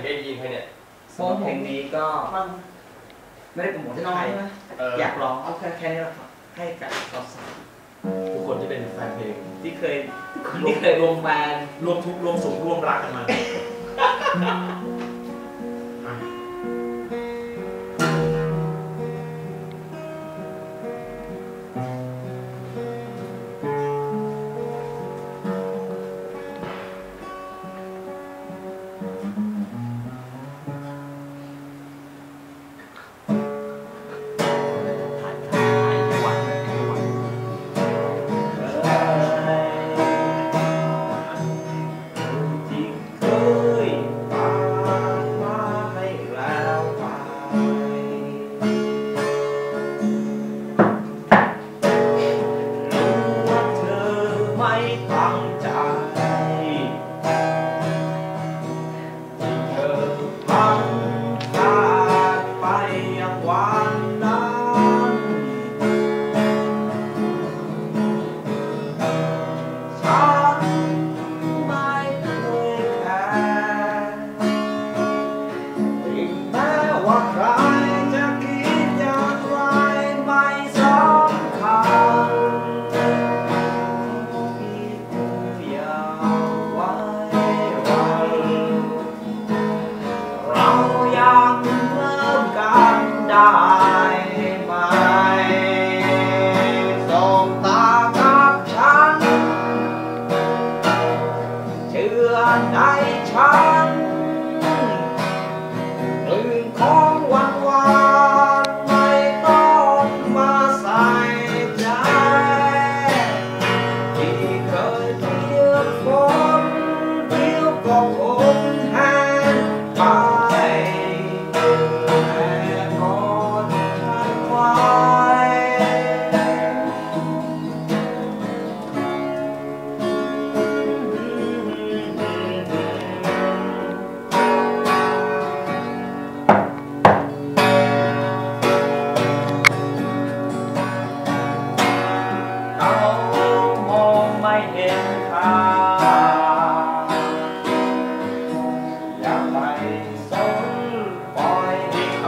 เกมยิงใครเนี่ยสำหรับเพลงนี้ก็มันไม่ได้โปรโมทให้น้อใครยนะเอออยากร้องเอาแค่แค่นี้แหละครับให้กับเราสาวทุกคนที่เป็นแฟนเพลงที่เคยคนที่เคยรวมแบนด์รวมทุกข์รวมสุขรวมรักกันมา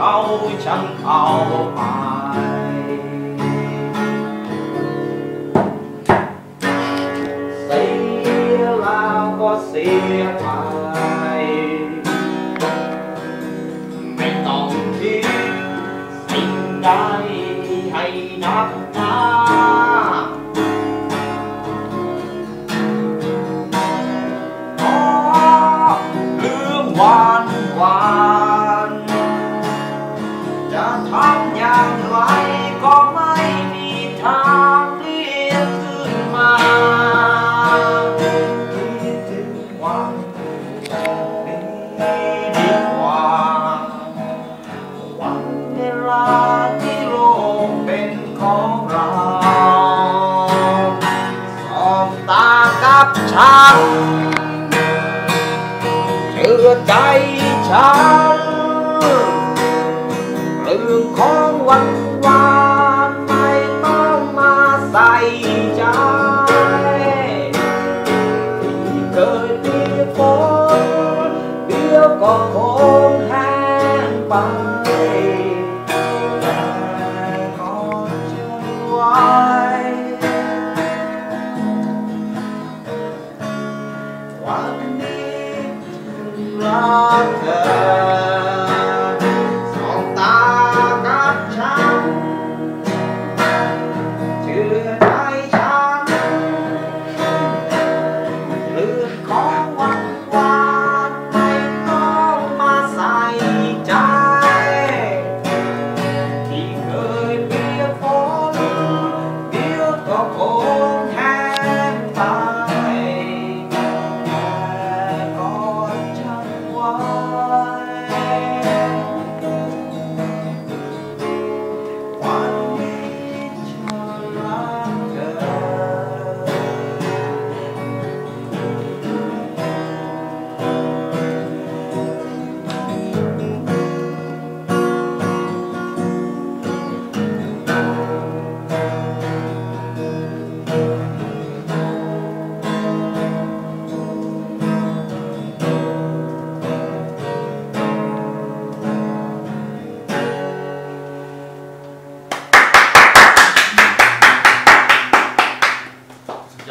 ให้เขาฉันเข้าไปเสี ที่โลกเป็นของเราสอบตากับฉันเชื่อใจฉันเรื่องของวันวานไม่ต้องมาใส่ใจที่เคยมีฝนเดียวก็คง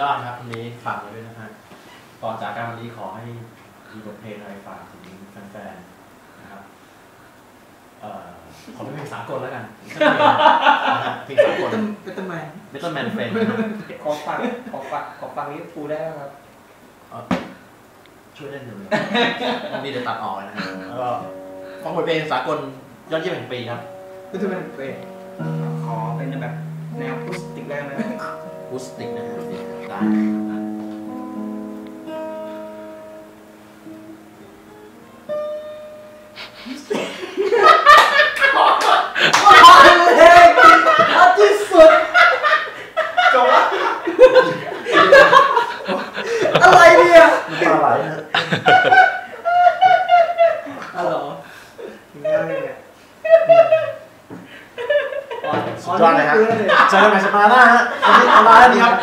อดครับวันนี้ฝากไว้ด้วยนะฮะก่อนจากการวันนี้ขอให้มีบทเพลงอะไรฝากถึงแฟนๆนะครับเอ่อขอเป็นเพลงสากลแล้วกันเพลงสากลเป็นตอร์แมนเบตเตอร์แมนเฟนขอฝากขอฝากขอฝากลิเวอร์พูได้ไหมครับช่วยได้หนึ่งนี่เดี๋ยวตัดออกนะแล้วก็ฟับทเพลงสากลยอดเยี่ยมแห่งปีครับเบตเตอร์แมนเฟนขอเป็นแบบแนวพุสติกแรกเลย อันที่สุดจบละอะไรเนี่ยปลาไหลนะอ๋อเหรอง่ายเนี่ย สุดยอดเลยครับเจอกันใหม่สัปดาห์หน้าฮะวันนี้เอาลาแล้วดีครับ